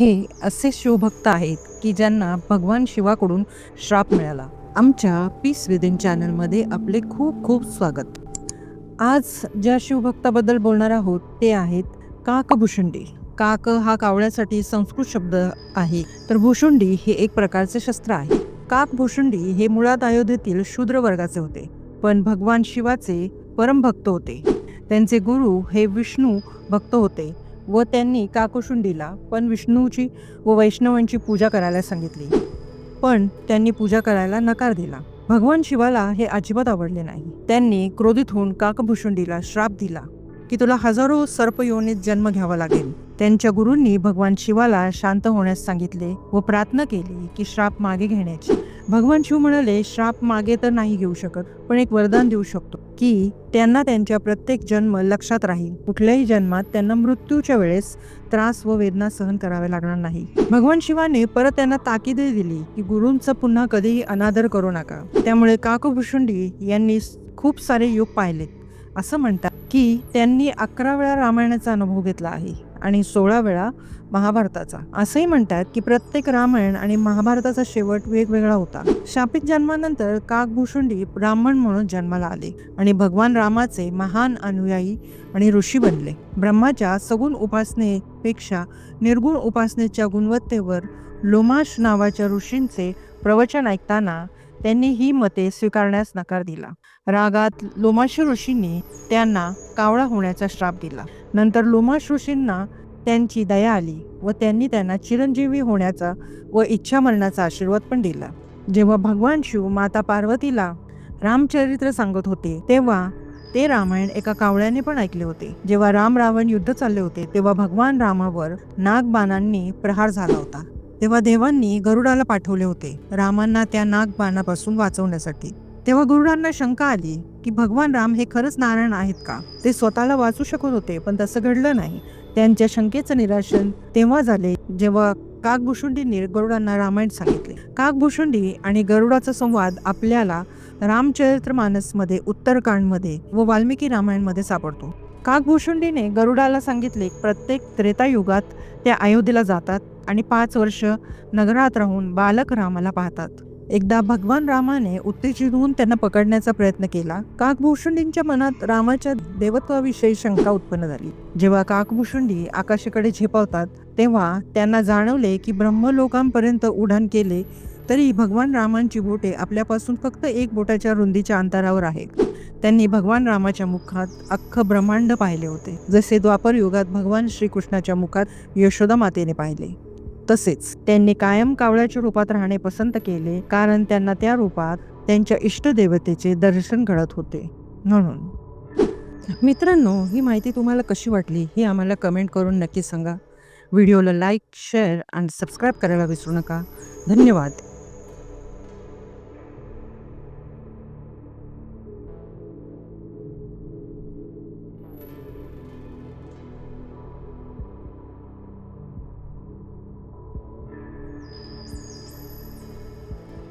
हे असे शिवभक्त आहेत की ज्यांना भगवान शिवाकडून श्राप मिळाला. आमच्या पीस विदिन चॅनलमध्ये आपले खूप खूप स्वागत. आज ज्या शिवभक्ताबद्दल बोलणार आहोत ते आहेत काक काकभूषुंडी काक हा कावळ्यासाठी संस्कृत शब्द आहे. तर भूषुंडी हे एक प्रकारचे शस्त्र आहे. काक भूषुंडी हे मुळात अयोध्येतील शूद्र वर्गाचे होते पण भगवान शिवाचे परमभक्त होते. त्यांचे गुरु हे विष्णू भक्त होते. व त्यांनी काकुशुंडीला पण विष्णूची व वैष्णवांची पूजा करायला सांगितली. पण त्यांनी पूजा करायला नकार दिला. भगवान शिवाला हे अजिबात आवडले नाही. त्यांनी क्रोधित होऊन काकभूषुंडीला श्राप दिला की तुला हजारो सर्पयोनीत जन्म घ्यावा लागेल. त्यांच्या गुरूंनी भगवान शिवाला शांत होण्यास सांगितले व प्रार्थना केली की श्राप मागे घेण्याची. भगवान शिव म्हणाले श्राप मागे तर नाही घेऊ शकत पण एक वरदान देऊ शकतो की त्यांना त्यांच्या प्रत्येक जन्म लक्षात राहील. कुठल्याही जन्मात त्यांना मृत्यूच्या वेळेस त्रास व वेदना सहन करावे लागणार नाही. भगवान शिवाने परत त्यांना ताकीद दिली की गुरूंचा पुन्हा कधीही अनादर करू नका. त्यामुळे काकभूषुंडी यांनी खूप सारे युग पाहिले असं म्हणतात की त्यांनी अकरा वेळा रामायणाचा अनुभव घेतला आहे. आणि सोळा वेळा महाभारताचा. असंही म्हणतात की प्रत्येक रामायण आणि महाभारताचा शेवट वेगवेगळा होता. शापित जन्मानंतर काकभूषुंडी ब्राह्मण म्हणून जन्माला आले आणि भगवान रामाचे महान अनुयायी आणि ऋषी बनले. ब्रह्माच्या सगुण उपासनेपेक्षा निर्गुण उपासनेच्या गुणवत्तेवर लोमाश नावाच्या ऋषींचे प्रवचन ऐकताना त्यांनी ही मते स्वीकारण्यास नकार दिला. रागात लोमाश ऋषींनी त्यांना कावळा होण्याचा श्राप दिला. नंतर लोमाश ऋषींना त्यांची दया आली व त्यांनी त्यांना चिरंजीवी होण्याचा व इच्छा मरणाचा आशीर्वाद पण दिला. जेव्हा भगवान शिव माता पार्वतीला रामचरित्र सांगत होते तेव्हा ते रामायण एका कावळ्याने पण ऐकले होते. जेव्हा राम रावण युद्ध चालले होते तेव्हा भगवान रामावर नागबाणांनी प्रहार झाला होता. तेव्हा देवांनी गरुडाला पाठवले होते. रामांना त्या नागबाणापासून वाचवण्यासाठी. तेव्हा गुरुडांना शंका आली की भगवान राम हे खरंच नारायण आहेत का? ते स्वतःला वाचू शकत होते पण तसं घडलं नाही. त्यांच्या शंकेचं निराशन तेव्हा झाले जेव्हा काकभूषुंडींनी गरुडांना रामायण सांगितले. काकभूषुंडी आणि गरुडाचा संवाद आपल्याला रामचरित्र मानसमध्ये उत्तरकांडमध्ये व वाल्मिकी रामायणमध्ये सापडतो. काकभूषुंडीने गरुडाला सांगितले प्रत्येक त्रेतायुगात त्या अयोध्येला जातात आणि पाच वर्ष नगरात राहून बालक रामाला पाहतात. एकदा भगवान रामाने उत्तेजित होऊन त्यांना पकडण्याचा प्रयत्न केला. काकभूषुंडींच्या मनात रामाच्या देवत्वाविषयी शंका उत्पन्न झाली. जेव्हा काकभूषुंडी आकाशाकडे झेपावतात तेव्हा त्यांना जाणवले की ब्रह्मलोकांपर्यंत उड्डाण केले तरी भगवान रामांची बोटे आपल्यापासून फक्त एक बोटाच्या रुंदीच्या अंतरावर आहेत. त्यांनी भगवान रामाच्या मुखात अख्खं ब्रह्मांड पाहिले होते. जसे द्वापर युगात भगवान श्रीकृष्णाच्या मुखात यशोदा मातेने पाहिले. तसेच त्यांनी कायम कावळ्याच्या रूपात राहणे पसंत केले कारण त्यांना त्या रूपात त्यांच्या इष्टदेवतेचे दर्शन घडत होते. म्हणून मित्रांनो ही माहिती तुम्हाला कशी वाटली ही आम्हाला कमेंट करून नक्की सांगा. व्हिडिओला लाईक शेअर आणि सबस्क्राईब करायला विसरू नका. धन्यवाद.